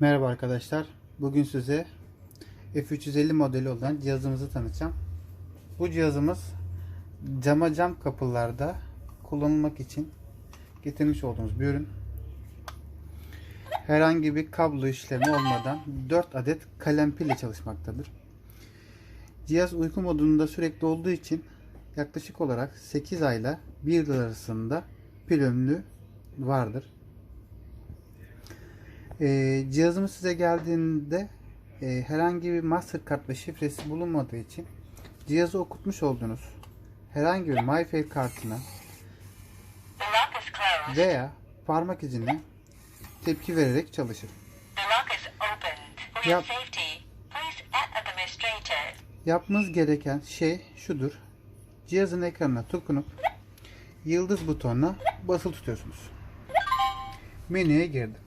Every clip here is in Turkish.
Merhaba arkadaşlar. Bugün size F350 modeli olan cihazımızı tanıtacağım. Bu cihazımız cama cam kapılarda kullanılmak için getirmiş olduğumuz bir ürün. Herhangi bir kablo işlemi olmadan 4 adet kalem pil ile çalışmaktadır. Cihaz uyku modunda sürekli olduğu için yaklaşık olarak 8 ayla 1 yıl arasında pil ömrü vardır. Ee, cihazımız size geldiğinde e, herhangi bir Mastercard ve şifresi bulunmadığı için cihazı okutmuş olduğunuz herhangi bir MyFair kartına veya parmak izine tepki vererek çalışır. Administrator. Yapmanız gereken şey şudur. Cihazın ekranına dokunup yıldız butonuna basılı tutuyorsunuz. Menüye girdim.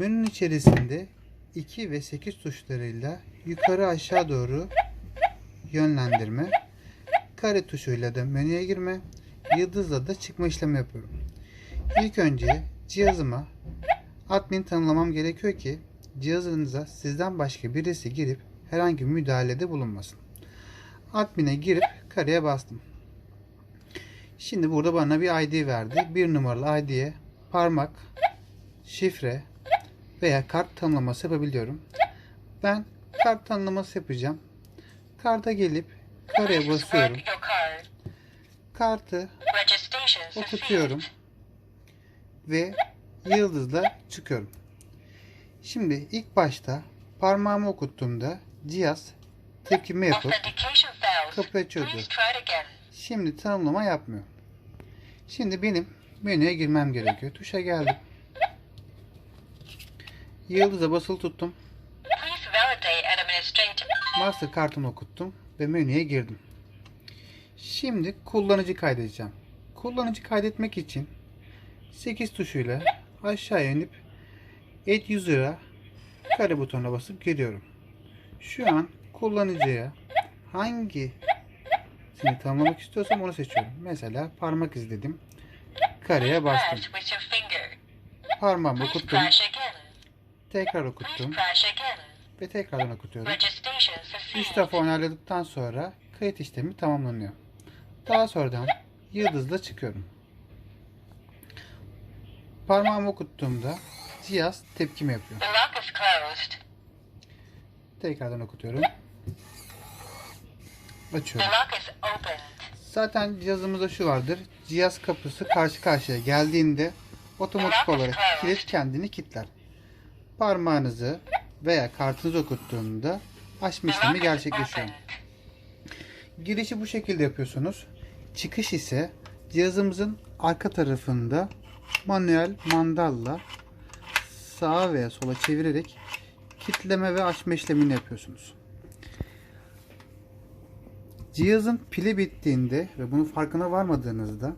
Menünün içerisinde 2 ve 8 tuşlarıyla yukarı aşağı doğru yönlendirme, kare tuşuyla da menüye girme, yıldızla da çıkma işlemi yapıyorum. İlk önce cihazıma admin tanımlamam gerekiyor ki cihazınıza sizden başka birisi girip herhangi bir müdahalede bulunmasın. Admin'e girip kareye bastım. Şimdi burada bana bir ID verdi. Bir numaralı ID'ye parmak, şifre veya kart tanımlaması yapabiliyorum. Ben kart tanımlaması yapacağım. Karta gelip kareye basıyorum. Kartı succeeded. ve yıldızla çıkıyorum. Şimdi ilk başta parmağımı okuttuğumda cihaz tepkime yapıp kapı açıyordu. Şimdi tanımlama yapmıyor. Şimdi benim menüye girmem gerekiyor. Tuşa geldim. Yıldıza basılı tuttum. Master kartını okuttum ve menüye girdim. Şimdi kullanıcı kaydedeceğim. Kullanıcı kaydetmek için 8 tuşuyla aşağıya inip Add User'a kare butonuna basıp giriyorum. Şu an kullanıcıya hangi seni tanımlamak istiyorsam onu seçiyorum. Mesela parmak izledim. Kareye bastım. Parmağımı okuttum. Tekrar okuttum. Ve tekrardan okutuyorum. Registration 3 succeeded. defa onayladıktan sonra kayıt işlemi tamamlanıyor. Daha sonradan yıldızla çıkıyorum. Parmağımı okuttuğumda cihaz tepkimi yapıyor. Tekrardan okutuyorum. Açıyorum. Zaten cihazımızda şu vardır. Cihaz kapısı karşı karşıya geldiğinde otomatik olarak kilit kendini kilitler. Parmağınızı veya kartınızı okuttuğunda açma işlemi gerçekleşiyor. Girişi bu şekilde yapıyorsunuz. Çıkış ise cihazımızın arka tarafında manuel mandalla sağa veya sola çevirerek kitleme ve açma işlemini yapıyorsunuz. Cihazın pili bittiğinde ve bunun farkına varmadığınızda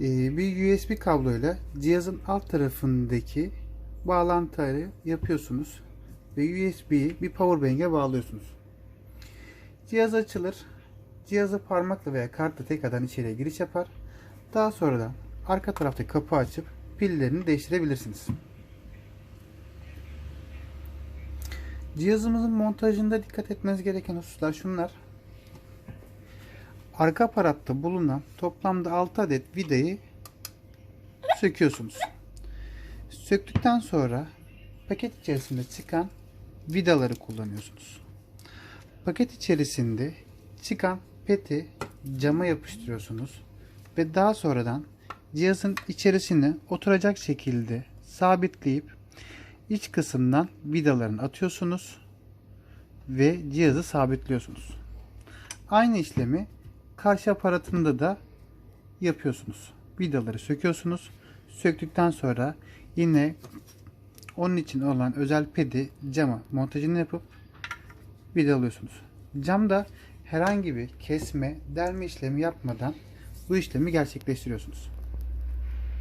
e, bir USB kabloyla cihazın alt tarafındaki bağlantıyı yapıyorsunuz ve USB'yi bir powerbank'e bağlıyorsunuz. Cihaz açılır. Cihazı parmakla veya kartla tekrardan içeriye giriş yapar. Daha sonradan arka taraftaki kapı açıp pillerini değiştirebilirsiniz. Cihazımızın montajında dikkat etmeniz gereken hususlar şunlar. Arka aparatta bulunan toplamda 6 adet vidayı söküyorsunuz. Söktükten sonra paket içerisinde çıkan vidaları kullanıyorsunuz. Paket içerisinde çıkan peti cama yapıştırıyorsunuz ve daha sonradan cihazın içerisine oturacak şekilde sabitleyip iç kısımdan vidalarını atıyorsunuz ve cihazı sabitliyorsunuz. Aynı işlemi karşı aparatında da yapıyorsunuz. Vidaları söküyorsunuz. Söktükten sonra yine onun için olan özel pedi cama montajını yapıp vidalıyorsunuz. Camda herhangi bir kesme, delme işlemi yapmadan bu işlemi gerçekleştiriyorsunuz.